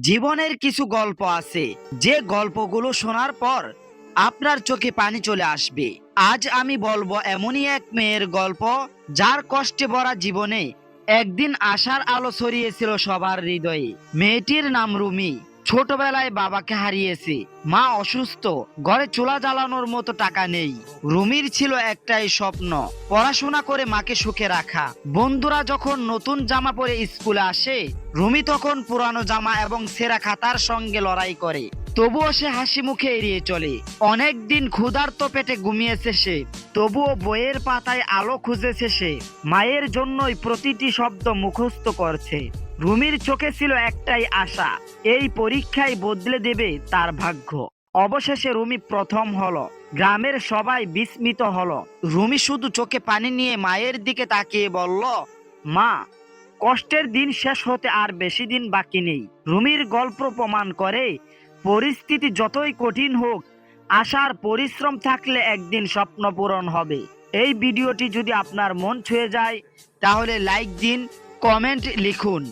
জীবনের কিছু গল্প আছে। যে গল্পগুলো শোনার পর আপনার চোখে পানি চলে আসবে। আজ আমি বলব এমনই এক মেয়ের গল্প যার কষ্টে ভরা জীবনে একদিন আশার আলো ছড়িয়েছিল সবার হৃদয়ে। মেয়েটির নাম রুমি। ছোটবেলায় বাবাকে হারিয়েছে। মা অসুস্থ, ঘরে চুলা জ্বালানোর মতো টাকা নেই। রুমির ছিল একটাই স্বপ্ন, পড়াশোনা করে মাকে সুখে রাখা। বন্ধুরা যখন নতুন জামা পরে স্কুলে আসে, রুমি তখন পুরানো জামা এবং সেরা খাতার সঙ্গে লড়াই করে। তবুও সে হাসি মুখে এড়িয়ে চলে। অনেক দিন ক্ষুধার্ত পেটে ঘুমিয়েছে সে, তবুও বইয়ের পাতায় আলো খুঁজেছে সে। মায়ের জন্যই প্রতিটি শব্দ মুখস্থ করছে। রুমির চোখে ছিল একটাই আশা, এই পরীক্ষায় বদলে দেবে তার ভাগ্য। অবশেষে রুমি প্রথম হলো, গ্রামের সবাই বিস্মিত হলো। রুমি শুধু চোখে পানি নিয়ে মায়ের দিকে তাকিয়ে বলল, মা, কষ্টের দিন শেষ হতে আর বেশি দিন বাকি নেই। রুমির গল্প প্রমাণ করে পরিস্থিতি যতই কঠিন হোক, আশার পরিশ্রম থাকলে একদিন স্বপ্ন পূরণ হবে। এই ভিডিওটি যদি আপনার মন ছুঁয়ে যায়, তাহলে লাইক দিন কমেন্ট লিখুন।